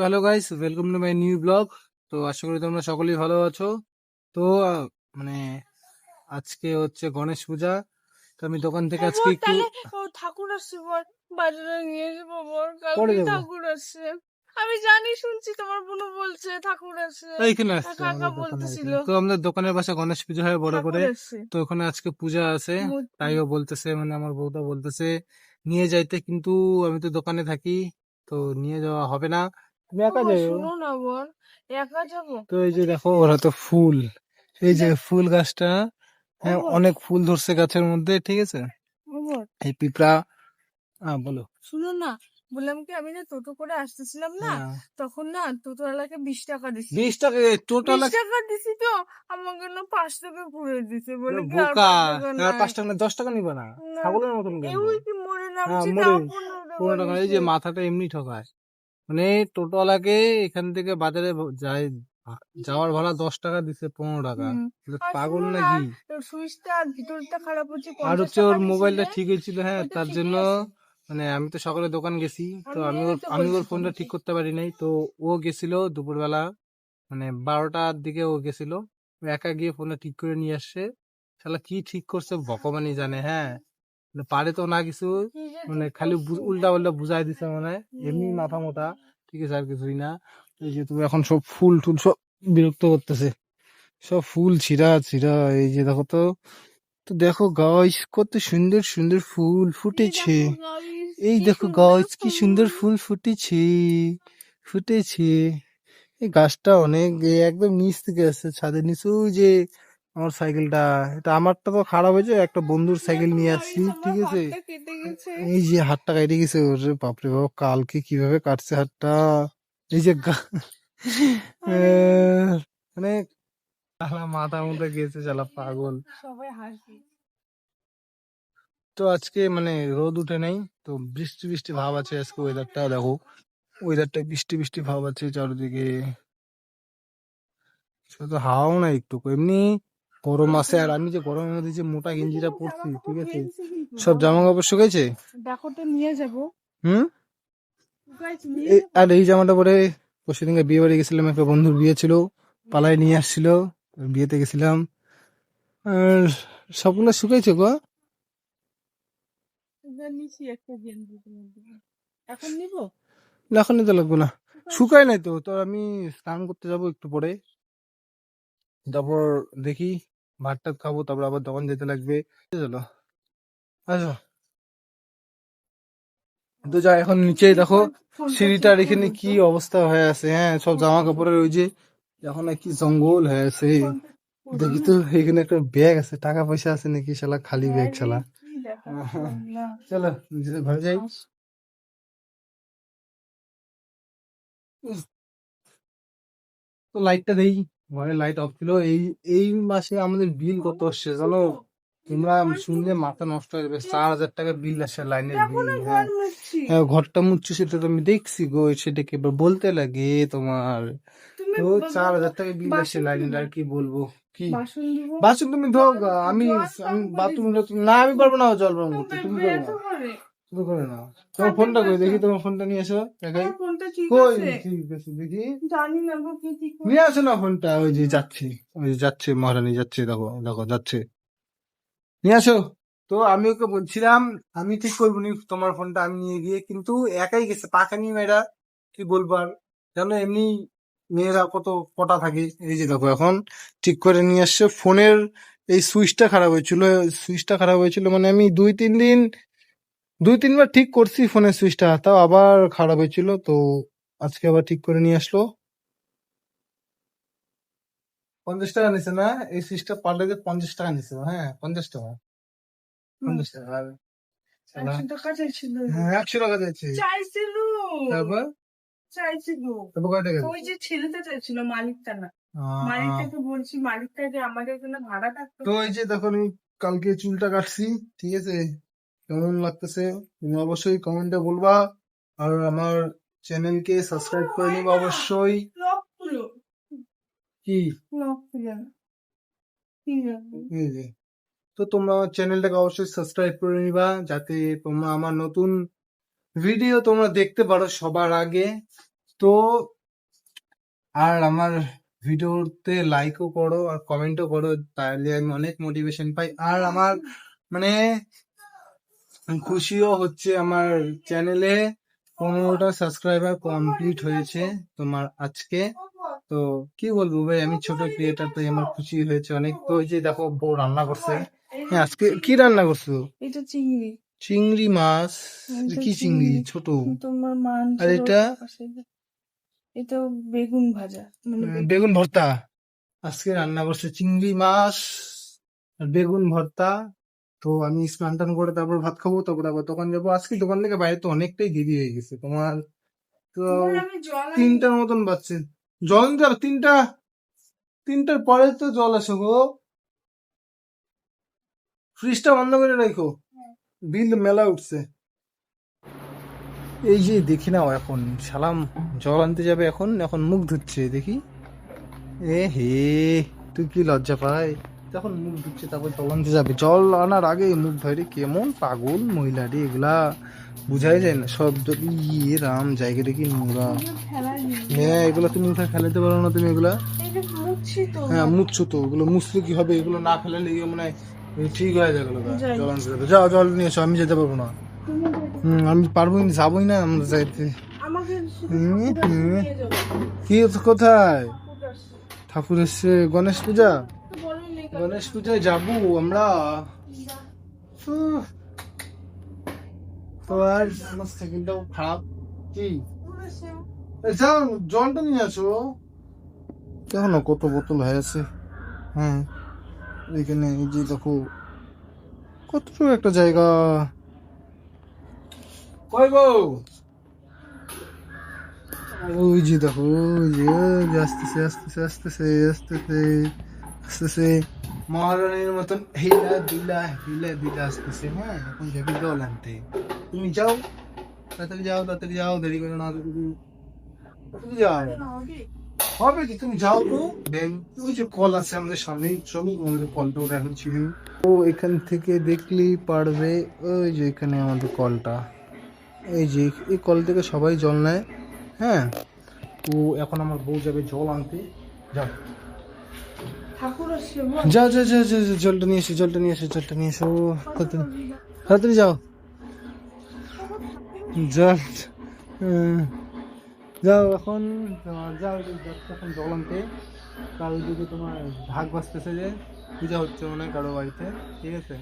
তো hello guys welcome to my new blog তো আশা করি তোমরা সকলেই ভালো আছো। তো মানে আজকে হচ্ছে গণেশ পূজা। তো আমি দোকান থেকে আজকে একটু ঠাকুর আসছে বল। বাজারে নিয়ে যাব বল। কালকে ঠাকুর আসছে। আমি জানি শুনছি তোমার বোনও বলছে ঠাকুর আসছে। এইখানে আসছে। তো আমাদের দোকানের পাশে গণেশ পুজো হয় বড় করে। তো ওখানে আজকে পূজা আছে। তাইও বলতেছে মানে আমার বউটা বলতেছে নিয়ে যাইতে। কিন্তু আমি তো দোকানে থাকি তো নিয়ে যাওয়া হবে না। তুমি একা ও, যাও শোনো না একা যাব? তো এই যে দেখো ওরা তো ফুল। এই যে ফুল গাছটা হ্যাঁ অনেক ফুল ধরছে গাছের মধ্যে ঠিক আছে? এই পিঁপড়া হ্যাঁ বলো। শুনো না বললাম কি আমি না টোটো করে আসতেছিলাম না হ্যাঁ। তখন না টোটোওয়ালাকে বিশ টাকা দিছি। বিশ টাকা বিশ টাকা দিছি তো আমাকে না পাঁচ টাকা ঘুরে দিছে বলে আর বোকা পাঁচ টাকা আর পাঁচ টাকা দশ টাকা নিবা না না। ছাগলের মতন এই কেন কি মরে হ্যাঁ, মরে। পনেরো পনেরো টাকা এই যে মাথাটা এমনি ঠকায়। মানে টোটোওয়ালাকে এখান থেকে বাজারে যায় যাওয়ার ভাড়া দশ টাকা দিছে পনেরো টাকা। পাগল নাকি? সুইচটা আর ভিতরটা খারাপ হচ্ছে আর হচ্ছে ওর মোবাইলটা ঠিক হয়েছিল হ্যাঁ তার জন্য মানে আমি তো সকালে দোকান গেছি তো আমি ওর আমি ওর ফোনটা ঠিক করতে পারি নাই তো ও গেছিল দুপুরবেলা মানে বারোটার দিকে ও গেছিল একা গিয়ে ফোনটা ঠিক করে নিয়ে আসছে শালা কি ঠিক করছে ভগবানই জানে হ্যাঁ। পারে তো না কিছু মানে খালি উল্টা পাল্টা বুঝাই দিছে মানে এমনি। মাথা মোটা, ঠিক আছে আর কিছুই না এই যে তুমি এখন সব ফুল টুল সব বিরক্ত করতেছে সব ফুল ছিঁড়া ছিঁড়া, এই যে দেখো তো তো দেখো গাছ কত সুন্দর সুন্দর ফুল ফুটেছে এই দেখো গাছ কি সুন্দর ফুল। ফুটেছে ফুটেছে এই গাছটা অনেক একদম নিচ থেকে আসছে, ছাদের নিচে যে আমার সাইকেলটা এটা আমারটা তো খারাপ হয়েছে একটা বন্ধুর সাইকেল নিয়ে আসছি ঠিক আছে। এই যে হাতটা কেটে গেছে ওরে বাপরে বাপ কালকে কীভাবে কাটছে হাতটা? এই যে মানে মাথার মধ্যে গেছে শালা পাগল। তো আজকে মানে রোদ উঠে নাই তো বৃষ্টি বৃষ্টি ভাব আছে আজকে ওয়েদারটা দেখো। ওয়েদারটা বৃষ্টি বৃষ্টি ভাব আছে চারিদিকে। শুধু হাওয়াও না একটু এমনি গরম আছে আর আমি যে গরমের মধ্যে যে মোটা গেঞ্জিটা পরছি ঠিক আছে? সব জামা কাপড় শুকাইছে? দেখো তো নিয়ে যাব। হুম। আর এই জামাটা পরে পরশুদিনকে বিয়ে বাড়ি গেছিলাম একটা বন্ধুর বিয়ে ছিল পালায় নিয়ে আসছিল বিয়েতে গেছিলাম। আর সবগুলো শুকাইছে গো? জন্য। এখন নিতে লাগবে না। শুকায় নাই তো তো আমি স্নান করতে যাব একটু পরে। তারপর দেখি ভাত টাত খাব, তারপর আবার দোকান যেতে লাগবে। চলো। তো যা, এখন নিচে দেখো সিঁড়িটার এখানে কি অবস্থা হয়ে আছে হ্যাঁ সব জামা কাপড়ের ওই যে, এখন কি জঙ্গল হয়ে আছে। দেখি তো, এখানে একটা ব্যাগ আছে টাকা পয়সা আছে নাকি শালা খালি ব্যাগ শালা। চলো, নিজেদের ঘরে যাই। তো লাইটটা দেই। ঘরে লাইট অফ ছিল। এই এই মাসে আমাদের বিল কত আসছে জানো? তোমরা শুনলে মাথা নষ্ট হয়ে যাবে। চার হাজার টাকা বিল আসছে লাইনের বিল হ্যাঁ। মুছছি। হ্যাঁ, ঘরটা মুচ্ছি সেটা তো আমি দেখছি গো সেটাকে এবার বলতে লাগে তোমার? তো চার হাজার টাকা বিল বাসন লাইনের আর কি বলব? কি? বাসন তুমি ধো আমি আমি বাথরুম। না আমি পারব না জল পাবো করতে তুমি পারব না। করে। করে না তোমার ফোনটা কই? দেখি তোমার ফোনটা নিয়ে এসো। দেখাই। ফোনটা ঠিক আছে। ঠিক আছে দেখি। জানি না গো কি ঠিক নিয়ে আসো না ফোনটা ওই যে যাচ্ছে। ওই যে যাচ্ছে মহারানী যাচ্ছে দেখো দেখো যাচ্ছে। নিয়ে আসো। তো আমি ওকে বলছিলাম আমি ঠিক করব নি তোমার ফোনটা আমি নিয়ে গিয়ে কিন্তু একাই গেছে পাকা নিয়ে মেয়েরা কি বলব আর? জানো এমনি মেয়েরা কত কটা থাকে এই যে দেখো এখন ঠিক করে নিয়ে আসছে ফোনের এই সুইচটা খারাপ হয়েছিল সুইচটা খারাপ হয়েছিল মানে আমি দুই তিন দিন দুই তিনবার ঠিক করছি ফোনের সুইচটা তাও আবার খারাপ হয়েছিল তো আজকে আবার ঠিক করে নিয়ে আসলো। পঞ্চাশ টাকা নিছে না? এই সুইচটা পাল্টাতে পঞ্চাশ টাকা নিছে হ্যাঁ পঞ্চাশ টাকা। পঞ্চাশ টাকা একশো টাকা চাইছিল। হ্যাঁ একশো টাকা দিয়েছে চাইছিল। তারপর? চাইছিল। ওই যে ছেলেটা চাইছিল মালিকটা না। মালিকটাকে বলছি মালিকটা যে আমাদের এখানে ভাড়া থাকতো তো এই যে আমি কালকে চুলটা কাটছি ঠিক আছে? কেমন লাগতেছে? তুমি অবশ্যই কমেন্টে বলবা। আর আমার চ্যানেলকে সাবস্ক্রাইব করে নিবা অবশ্যই। কি? তো তোমরা আমার চ্যানেলটাকে অবশ্যই সাবস্ক্রাইব করে নিবা যাতে তোমরা আমার নতুন ভিডিও তোমরা দেখতে পারো সবার আগে। তো আর আমার ভিডিওতে লাইকও করো আর কমেন্টও করো, তাহলে আমি অনেক মোটিভেশন পাই। আর আমার মানে খুশিও হচ্ছে আমার চ্যানেলে পনেরোটা সাবস্ক্রাইবার কমপ্লিট হয়েছে তোমার আজকে। তো কি বলব ভাই আমি ছোট ক্রিয়েটার তাই আমার খুশি হয়েছে অনেক। তো ওই যে দেখো বউ রান্না করছে। হ্যাঁ আজকে কি রান্না করছ? এটা চিংড়ি। চিংড়ি মাছ? কি চিংড়ি। ছোট। তোমার মান আর এটা? এটা বেগুন ভাজা। মানে বেগুন ভর্তা। আজকে রান্না করছে চিংড়ি মাছ আর বেগুন ভর্তা। তো আমি স্নান টান করে তারপর ভাত খাব তারপর আবার দোকান যাব। আজকে দোকান থেকে বাইরে তো অনেকটাই দেরি হয়ে গেছে তোমার। তো তিনটার মতন বাজছে। জল নিতে তিনটা তিনটার পরে তো জল আসে গো। ফ্রিজটা বন্ধ করে রাখো। বিল মেলা উঠছে। এই যে দেখি নাও এখন সালাম জল আনতে যাবে এখন এখন মুখ ধুচ্ছে দেখি। এ হে তুই কি লজ্জা পাই তখন মুখ ধুচ্ছে তারপর জল যাবে। জল আনার আগে মুখ ধরে কেমন পাগল মহিলা রে এগুলা? বুঝাই যায় না সব ইয়ে রাম জায়গাটা কি নোংরা। এগুলো হ্যাঁ এগুলো তুমি উঠে ফেলাতে পারো না তুমি এগুলা? এটা মুছছি তো। হ্যাঁ মুছছো তো ওগুলো মুছলে কি হবে? এগুলো না ফেলালে এগুলো মনে হয় ঠিক হয়ে যাবে জল আনতে যাবে। যাও জল নিয়ে এসো আমি যেতে পারব না। হুম, আমি পারবোই না যাবোই না আমরা যাইতে। কি কোথায়? ঠাকুর এসছে গণেশ পূজা? গণেশ পূজায় যাব আমরা। তো আর আমার সাইকেলটাও খারাপ। কি? জলটা নিয়ে কত বোতল হয়ে আছে। হ্যাঁ এখানে এই যে দেখো, কতটুকু একটা জায়গা। ওই যে দেখো, ওই যে আসতেছে আসতেছে আসতেছে আসতেছে। মহারানীর মতন, হিলা দিলা হিলা দিলা আসতেছে হ্যাঁ এখন যাবি জল আনতে। তুমি যাও, তাড়াতাড়ি যাও তাড়াতাড়ি যাও, দেরি করে না তাড়াতাড়ি যাও। হবে? কি, তুমি যাও তো ব্যাংক ওই যে কল আছে আমাদের সামনেই চলো আমাদের কলটা ওরা এখন ছিল ও এখান থেকে দেখলেই পারবে, ওই যে এখানে আমাদের কলটা। এই যে, এই কল থেকে সবাই জল নেয় হ্যাঁ। তো এখন আমার বউ যাবে জল আনতে। যাও। যাও যাও যাও যাও জলটা নিয়ে এসো, জলটা নিয়ে এসো, জলটা নিয়ে এসো। তাড়াতাড়ি যাও। জল যাও এখন যাও এখন জল আনতে কাল দিকে তোমার ভাগ বাঁচতেছে যে, পূজা হচ্ছে মনে হয় কারও বাড়িতে, ঠিক আছে?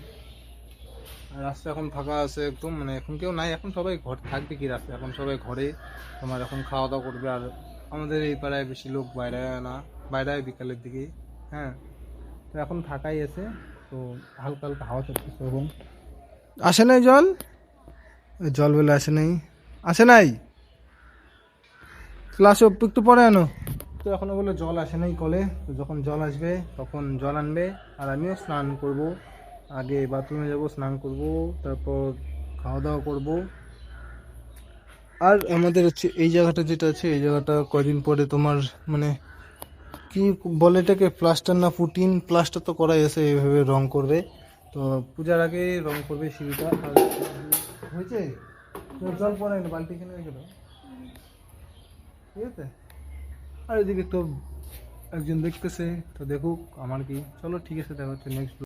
রাস্তা এখন ফাঁকা আছে একদম মানে এখন কেউ নাই, এখন সবাই ঘর থাকবে কি রাস্তা এখন সবাই ঘরে, তোমার এখন খাওয়া দাওয়া করবে, আর আমাদের এই পাড়ায় বেশি লোক বাইরে না, বাইরে বিকালের দিকে। হ্যাঁ তো এখন ফাঁকাই আছে তো হালকা হালকা হাওয়া চলতেছে এখন আসে নাই জল? জল বেলা আসে নাই। আসে নাই? ক্লাসে একটু পরে আনো। তো এখনও বলে জল আসে নাই কলে। তো যখন জল আসবে তখন জল আনবে। আর আমিও স্নান করব। আগে বাথরুমে যাব স্নান করব। তারপর খাওয়া দাওয়া করব। আর আমাদের হচ্ছে এই জায়গাটা যেটা আছে এই জায়গাটা কদিন পরে তোমার মানে কি বলে এটাকে প্লাস্টার না পুটিন? প্লাস্টার তো করাই আছে এইভাবে রং করবে। তো পূজার আগে রং করবে সিঁড়িটা। হয়েছে? জল পরে না বালতি কিনে দাও। ঠিক আছে? আর এদিকে তো একজন দেখতেছে, তো দেখুক আমার কি। চলো ঠিক আছে, দেখা হচ্ছে নেক্সট